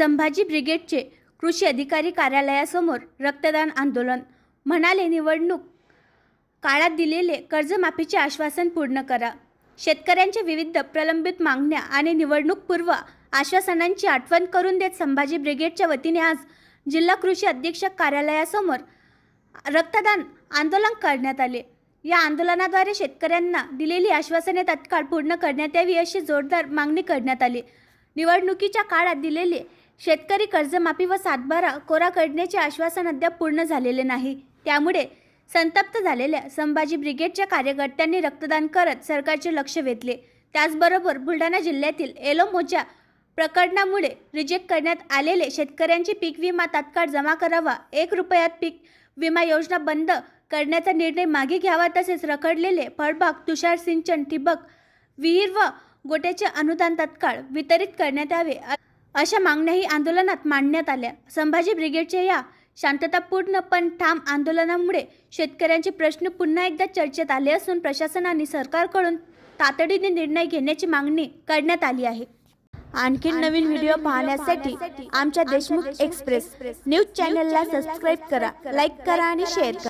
संभाजी ब्रिगेडचे कृषी अधिकारी कार्यालयासमोर रक्तदान आंदोलन. म्हणाले निवडणूक काळात दिलेले कर्जमाफीचे आश्वासन पूर्ण करा. शेतकऱ्यांच्या विविध प्रलंबित मागण्या आणि निवडणूकपूर्व आश्वासनांची आठवण करून देत संभाजी ब्रिगेडच्या वतीने आज जिल्हा कृषी अधीक्षक कार्यालयासमोर रक्तदान आंदोलन करण्यात आले. या आंदोलनाद्वारे शेतकऱ्यांना दिलेली आश्वासने तत्काळ पूर्ण करण्यात यावी अशी जोरदार मागणी करण्यात आली. निवडणुकीच्या काळात दिलेले शेतकरी कर्जमाफी व सातबारा कोरा करण्याचे आश्वासन अद्याप पूर्ण झालेले नाही. त्यामुळे संतप्त झालेल्या संभाजी ब्रिगेडच्या कार्यकर्त्यांनी रक्तदान करत सरकारचे लक्ष वेधले. त्याचबरोबर बुलढाणा जिल्ह्यातील एलोमोच्या प्रकरणामुळे रिजेक्ट करण्यात आलेले शेतकऱ्यांची पीक विमा तात्काळ जमा करावा एक रुपयात पीक विमा योजना बंद करण्याचा निर्णय मागे घ्यावा तसेच रखडलेले फळबाग तुषार सिंचन ठिबक विहीर व गोट्याचे अनुदान तात्काळ वितरित करण्यात यावे. अशा मागण्याही आंदोलनात मांडण्यात आल्या. संभाजी ब्रिगेडच्या या शांततापूर्ण पण ठाम आंदोलनामुळे शेतकऱ्यांचे प्रश्न पुन्हा एकदा चर्चेत आले असून प्रशासनाने सरकारकडून तातडीने निर्णय घेण्याची मागणी करण्यात आली आहे. आणखी नवीन व्हिडिओ पाहण्यासाठी आमच्या देशमुख एक्सप्रेस न्यूज चॅनलला सबस्क्राईब करा लाईक करा आणि शेअर करा.